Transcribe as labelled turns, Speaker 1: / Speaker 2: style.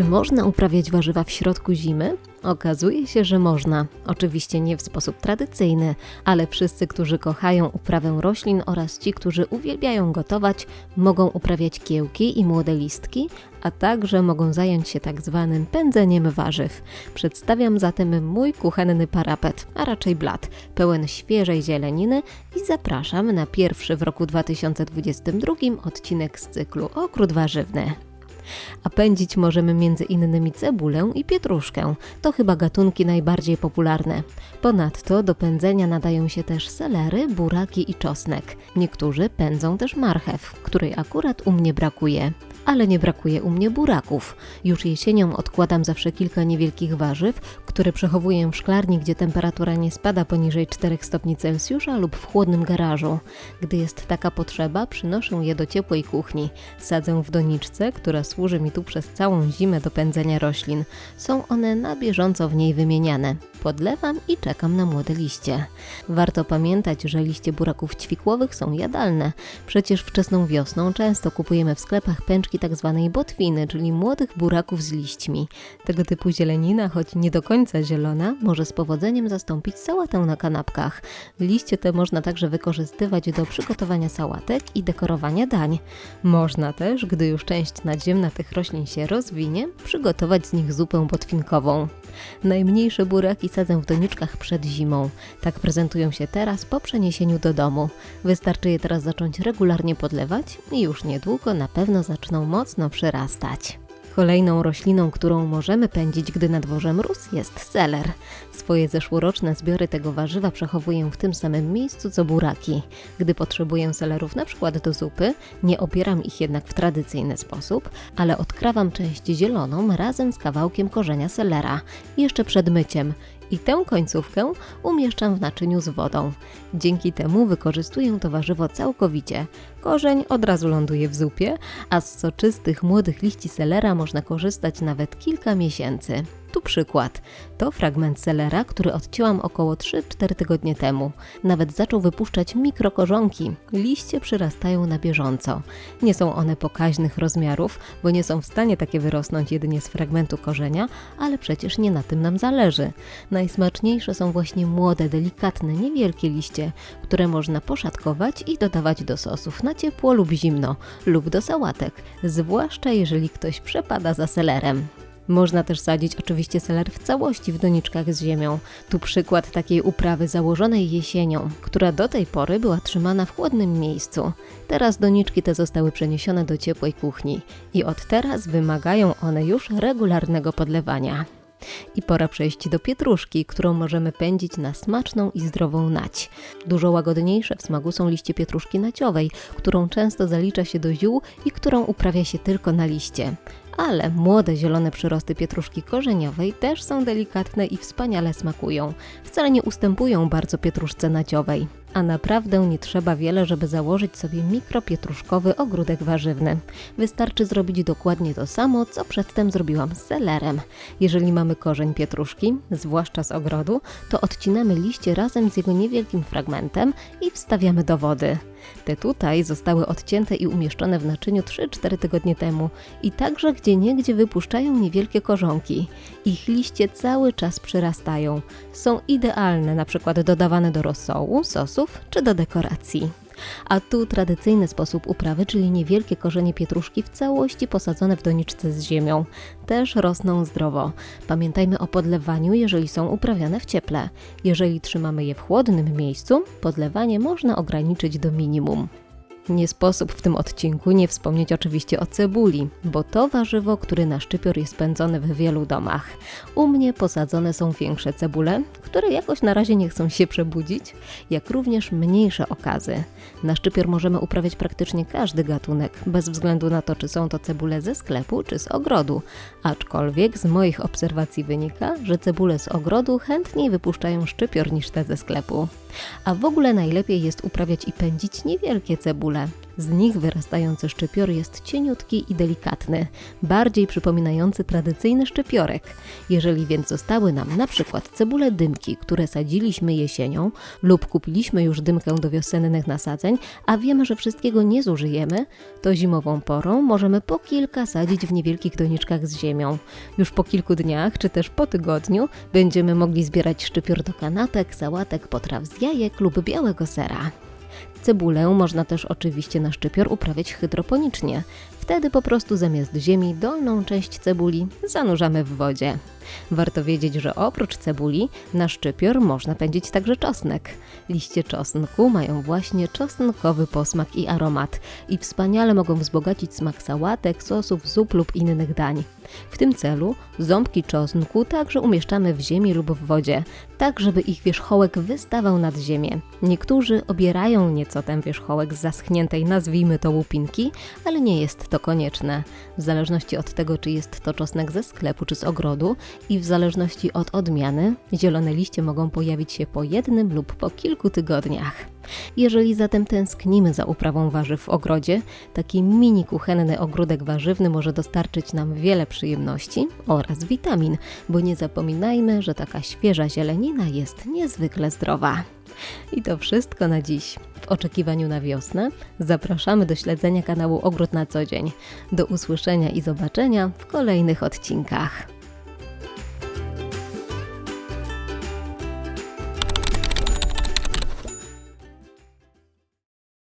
Speaker 1: Czy można uprawiać warzywa w środku zimy? Okazuje się, że można. Oczywiście nie w sposób tradycyjny, ale wszyscy, którzy kochają uprawę roślin oraz ci, którzy uwielbiają gotować, mogą uprawiać kiełki i młode listki, a także mogą zająć się tak zwanym pędzeniem warzyw. Przedstawiam zatem mój kuchenny parapet, a raczej blat, pełen świeżej zieleniny i zapraszam na pierwszy w roku 2022 odcinek z cyklu Okrót Warzywny. A pędzić możemy między innymi cebulę i pietruszkę. To chyba gatunki najbardziej popularne. Ponadto do pędzenia nadają się też selery, buraki i czosnek. Niektórzy pędzą też marchew, której akurat u mnie brakuje ale nie brakuje u mnie buraków. Już jesienią odkładam zawsze kilka niewielkich warzyw, które przechowuję w szklarni, gdzie temperatura nie spada poniżej 4 stopni Celsjusza lub w chłodnym garażu. Gdy jest taka potrzeba, przynoszę je do ciepłej kuchni. Sadzę w doniczce, która służy mi tu przez całą zimę do pędzenia roślin. Są one na bieżąco w niej wymieniane. Podlewam i czekam na młode liście. Warto pamiętać, że liście buraków ćwikłowych są jadalne. Przecież wczesną wiosną często kupujemy w sklepach pęczki tzw. Tak botwiny, czyli młodych buraków z liśćmi. Tego typu zielenina, choć nie do końca zielona, może z powodzeniem zastąpić sałatę na kanapkach. Liście te można także wykorzystywać do przygotowania sałatek i dekorowania dań. Można też, gdy już część nadziemna tych roślin się rozwinie, przygotować z nich zupę botwinkową. Najmniejsze buraki sadzę w doniczkach przed zimą. Tak prezentują się teraz po przeniesieniu do domu. Wystarczy je teraz zacząć regularnie podlewać i już niedługo na pewno zaczną mocno przyrastać. Kolejną rośliną, którą możemy pędzić, gdy na dworze mróz, jest seler. Swoje zeszłoroczne zbiory tego warzywa przechowuję w tym samym miejscu co buraki. Gdy potrzebuję selerów na przykład do zupy, nie obieram ich jednak w tradycyjny sposób, ale odkrawam część zieloną razem z kawałkiem korzenia selera, jeszcze przed myciem i tę końcówkę umieszczam w naczyniu z wodą. Dzięki temu wykorzystuję to warzywo całkowicie. Korzeń od razu ląduje w zupie, a z soczystych młodych liści selera można korzystać nawet kilka miesięcy. Tu przykład. To fragment selera, który odcięłam około 3-4 tygodnie temu. Nawet zaczął wypuszczać mikrokorzonki. Liście przyrastają na bieżąco. Nie są one pokaźnych rozmiarów, bo nie są w stanie takie wyrosnąć jedynie z fragmentu korzenia, ale przecież nie na tym nam zależy. Najsmaczniejsze są właśnie młode, delikatne, niewielkie liście, które można poszatkować i dodawać do sosów na ciepło lub zimno, lub do sałatek, zwłaszcza jeżeli ktoś przepada za selerem. Można też sadzić oczywiście seler w całości w doniczkach z ziemią. Tu przykład takiej uprawy założonej jesienią, która do tej pory była trzymana w chłodnym miejscu. Teraz doniczki te zostały przeniesione do ciepłej kuchni i od teraz wymagają one już regularnego podlewania. I pora przejść do pietruszki, którą możemy pędzić na smaczną i zdrową nać. Dużo łagodniejsze w smaku są liście pietruszki naciowej, którą często zalicza się do ziół i którą uprawia się tylko na liście ale młode zielone przyrosty pietruszki korzeniowej też są delikatne i wspaniale smakują. Wcale nie ustępują bardzo pietruszce naciowej. A naprawdę nie trzeba wiele, żeby założyć sobie mikropietruszkowy ogródek warzywny. Wystarczy zrobić dokładnie to samo, co przedtem zrobiłam z selerem. Jeżeli mamy korzeń pietruszki, zwłaszcza z ogrodu, to odcinamy liście razem z jego niewielkim fragmentem i wstawiamy do wody. Te tutaj zostały odcięte i umieszczone w naczyniu 3-4 tygodnie temu i także gdzie niegdzie wypuszczają niewielkie korzonki. Ich liście cały czas przyrastają. Są idealne na przykład dodawane do rosołu, czy do dekoracji. A tu tradycyjny sposób uprawy, czyli niewielkie korzenie pietruszki w całości posadzone w doniczce z ziemią. Też rosną zdrowo. Pamiętajmy o podlewaniu, jeżeli są uprawiane w cieple. Jeżeli trzymamy je w chłodnym miejscu, podlewanie można ograniczyć do minimum. Nie sposób w tym odcinku nie wspomnieć oczywiście o cebuli, bo to warzywo, które na szczypior jest pędzone w wielu domach. U mnie posadzone są większe cebule, które jakoś na razie nie chcą się przebudzić, jak również mniejsze okazy. Na szczypior możemy uprawiać praktycznie każdy gatunek, bez względu na to, czy są to cebule ze sklepu, czy z ogrodu. Aczkolwiek z moich obserwacji wynika, że cebule z ogrodu chętniej wypuszczają szczypior niż te ze sklepu. A w ogóle najlepiej jest uprawiać i pędzić niewielkie cebule. Z nich wyrastający szczypior jest cieniutki i delikatny, bardziej przypominający tradycyjny szczypiorek. Jeżeli więc zostały nam na przykład cebule dymki, które sadziliśmy jesienią lub kupiliśmy już dymkę do wiosennych nasadzeń, a wiemy, że wszystkiego nie zużyjemy, to zimową porą możemy po kilka sadzić w niewielkich doniczkach z ziemią. Już po kilku dniach, czy też po tygodniu, będziemy mogli zbierać szczypior do kanapek, sałatek, potraw z jajek lub białego sera. Cebulę można też oczywiście na szczypior uprawiać hydroponicznie. Wtedy po prostu zamiast ziemi dolną część cebuli zanurzamy w wodzie. Warto wiedzieć, że oprócz cebuli na szczypior można pędzić także czosnek. Liście czosnku mają właśnie czosnkowy posmak i aromat i wspaniale mogą wzbogacić smak sałatek, sosów, zup lub innych dań. W tym celu ząbki czosnku także umieszczamy w ziemi lub w wodzie, tak żeby ich wierzchołek wystawał nad ziemię. Niektórzy obierają nieco ten wierzchołek z zaschniętej, nazwijmy to łupinki, ale nie jest to konieczne. W zależności od tego, czy jest to czosnek ze sklepu czy z ogrodu i w zależności od odmiany, zielone liście mogą pojawić się po jednym lub po kilku tygodniach. Jeżeli zatem tęsknimy za uprawą warzyw w ogrodzie, taki mini kuchenny ogródek warzywny może dostarczyć nam wiele przyjemności oraz witamin, bo nie zapominajmy, że taka świeża zielenina jest niezwykle zdrowa. I to wszystko na dziś. W oczekiwaniu na wiosnę zapraszamy do śledzenia kanału Ogród na co dzień. Do usłyszenia i zobaczenia w kolejnych odcinkach.